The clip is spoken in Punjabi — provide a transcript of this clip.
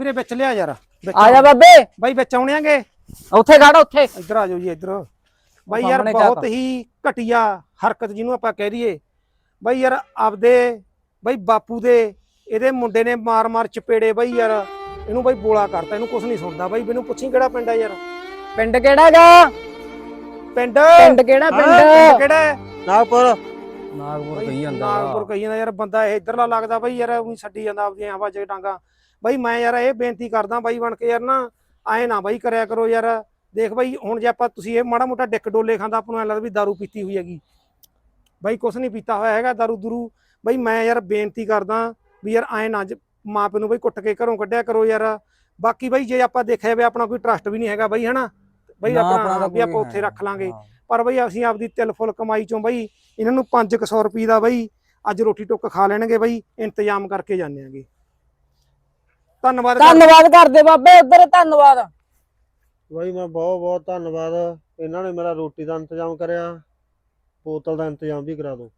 ਵੀਰੇ ਵਿੱਚ ਲਿਆ ਯਾਰ ਵਿੱਚ ਆ ਜਾ ਬਾਬੇ। ਬਾਈ ਵਿੱਚ ਆਉਣਿਆਂਗੇ। ਉੱਥੇ ਖੜ ਉੱਥੇ। ਇੱਧਰ ਆ ਜਾਓ ਜੀ ਇੱਧਰ। ਬਾਈ ਯਾਰ ਸਾਹਮਣੇ ਬਹੁਤ। ਹੀ ਘਟੀਆ ਹਰਕਤ ਜਿਹਨੂੰ ਆਪਾਂ ਕਹਿ ਦਈਏ। ਬਾਈ ਯਾਰ ਆਪਦੇ ਬਾਈ ਬਾਪੂ ਦੇ ਇਹਦੇ ਮੁੰਡੇ ਨੇ ਮਾਰ-ਮਾਰ ਚਪੇੜੇ ਬਾਈ ਯਾਰ। ਇਹਨੂੰ ਬਾਈ ਬੋਲਾ ਕਰਤਾ ਇਹਨੂੰ ਕੁਝ ਨਹੀਂ ਸੁਣਦਾ। ਬਾਈ ਮੈਨੂੰ ਪੁੱਛੀ ਕਿਹੜਾ ਪਿੰਡ ਆ ਯਾਰ? ਪਿੰਡ ਕਿਹੜਾ ਗਾ ਪਿੰਡ? ਪਿੰਡ ਕਿਹੜਾ ਹਾਂ, ਪਿੰਡ? ਕਿਹੜਾ ਹੈ? ਨਾਗਪੁਰ ਨਾਗਪੁਰ ਬਾਈ ਕਹੀ ਜਾਂਦਾ ਨਾਗਪੁਰ ਕਹੀ ਜਾਂਦਾ ਯਾਰ ਬੰਦਾ ਇਹ ਇਧਰਲਾ ਲੱਗਦਾ ਬਾਈ ਯਾਰ ਉਹੀ ਛੱਡੀ ਜਾਂਦਾ ਆਪਦੀਆਂ ਹਵਾ ਚ ਡਾਂਗਾ ਬਾਈ ਮੈਂ ਯਾਰ ਇਹ ਬੇਨਤੀ ਕਰਦਾ ਬਾਈ ਬਣ ਕੇ ਯਾਰ ਨਾ ਐ ਨਾ ਬਾਈ ਕਰਿਆ ਕਰੋ ਯਾਰ ਦੇਖ ਬਾਈ ਹੁਣ ਜੇ ਆਪਾਂ ਤੁਸੀਂ ਇਹ ਮਾੜਾ ਮੋਟਾ ਡਿੱਕ ਡੋਲੇ ਖਾਂਦਾ ਆਪਾਂ ਨੂੰ ਐ ਲੱਗਦਾ ਵੀ दारू ਪੀਤੀ ਹੋਈ ਹੈਗੀ ਬਾਈ ਕੁਛ ਨਹੀਂ ਪੀਤਾ ਹੋਇਆ ਹੈਗਾ दारू ਦਰੂ ਬਾਈ ਮੈਂ ਯਾਰ ਬੇਨਤੀ ਕਰਦਾ ਵੀ ਯਾਰ ਐ ਨਾ ਜ- ਮਾਂ ਪਿਓ ਨੂੰ ਬਾਈ ਕੁੱਟ ਕੇ ਘਰੋਂ ਕੱਢਿਆ ਕਰੋ ਯਾਰ ਬਾਕੀ ਬਾਈ ਜੇ ਆਪਾਂ ਦੇਖਿਆ ਵੀ ਆਪਣਾ ਕੋਈ ਟਰਸਟ ਵੀ ਨਹੀਂ ਹੈਗਾ ਬਾਈ ਹਨਾ ਬਾਈ ਨਾ, ਆਪਣਾ ਆਪਣਾ ਵੀ ਆਪਾਂ ਕੋਈ ਉੱਥੇ ਹੈ। ਰੱਖ ਲਾਂਗੇ। ਹਾਂ। ਪਰ ਬਈ ਅਸੀਂ ਆਪਦੀ ਤਿਲ ਫੁੱਲ ਕਮਾਈ ਚੋਂ ਬਈ ਇਹਨਾਂ ਨੂੰ 500 ਰੁਪਏ ਦਾ ਬਈ ਅੱਜ ਰੋਟੀ ਟੁੱਕ ਖਾ ਲੈਣਗੇ ਬਈ ਇੰਤਜ਼ਾਮ ਕਰਕੇ ਜਾਂਦੇ ਆਂਗੇ। ਧੰਨਵਾਦ ਧੰਨਵਾਦ ਕਰਦੇ ਬਾਬੇ ਉਧਰ ਧੰਨਵਾਦ। ਬਾਈ ਮੈਂ ਬਹੁਤ ਬਹੁਤ ਧੰਨਵਾਦ। ਇਹਨਾਂ ਨੇ ਮੇਰਾ ਰੋਟੀ ਦਾ ਇੰਤਜ਼ਾਮ ਕਰਿਆ। ਬੋਤਲ ਦਾ ਇੰਤਜ਼ਾਮ ਵੀ ਕਰਾ ਦਿਓ